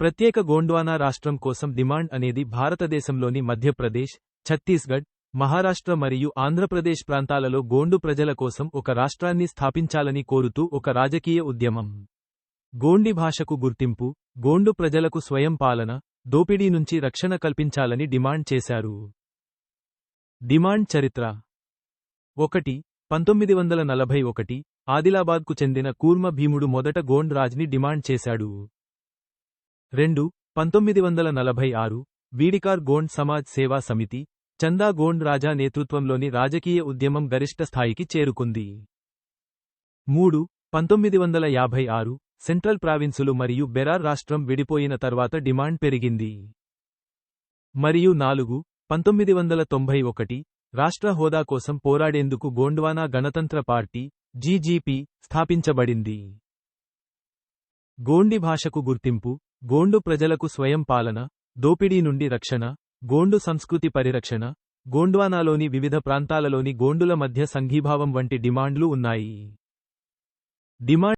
ప్రత్యేక గోండ్వానా రాష్ట్రం కోసం డిమాండ్ అనేది భారతదేశంలోని మధ్యప్రదేశ్ ఛత్తీస్గఢ్ మహారాష్ట్ర మరియు ఆంధ్రప్రదేశ్ ప్రాంతాలలో గోండు ప్రజల కోసం ఒక రాష్ట్రాన్ని స్థాపించాలని కోరుతూ ఒక రాజకీయ ఉద్యమం. గోండి భాషకు గుర్తింపు గోండు ప్రజలకు స్వయం పాలన దోపిడీ నుంచి రక్షణ కల్పించాలని డిమాండ్ చేశారు. డిమాండ్ చరిత్ర. ఒకటి పంతొమ్మిది వందల నలభై ఒకటి ఆదిలాబాద్కు చెందిన కూర్మ భీముడు మొదట గోండ్ రాజ్ని డిమాండ్ చేశాడు. రెండు పంతొమ్మిది వందల నలభై ఆరు వీడికార్ గోండ్ సమాజ్ సేవా సమితి చందా గోండ్ రాజా నేతృత్వంలోని రాజకీయ ఉద్యమం గరిష్ట స్థాయికి చేరుకుంది. మూడు పంతొమ్మిది వందల యాభై ఆరు సెంట్రల్ ప్రావిన్సులు మరియు బెరార్ రాష్ట్రం విడిపోయిన తర్వాత డిమాండ్ పెరిగింది. మరియు నాలుగు పంతొమ్మిది వందల తొంభై ఒకటి రాష్ట్ర హోదా కోసం పోరాడేందుకు గోండ్వానా గణతంత్ర పార్టీ జీజీపీ స్థాపించబడింది. గోండి భాషకు గుర్తింపు గోండు ప్రజలకు స్వయం పాలన దోపిడీ నుండి రక్షణ గోండు సంస్కృతి పరిరక్షణ గోండ్వానాలోని వివిధ ప్రాంతాలలోని గోండుల మధ్య సంఘీభావం వంటి డిమాండ్లు ఉన్నాయి. డిమాండ్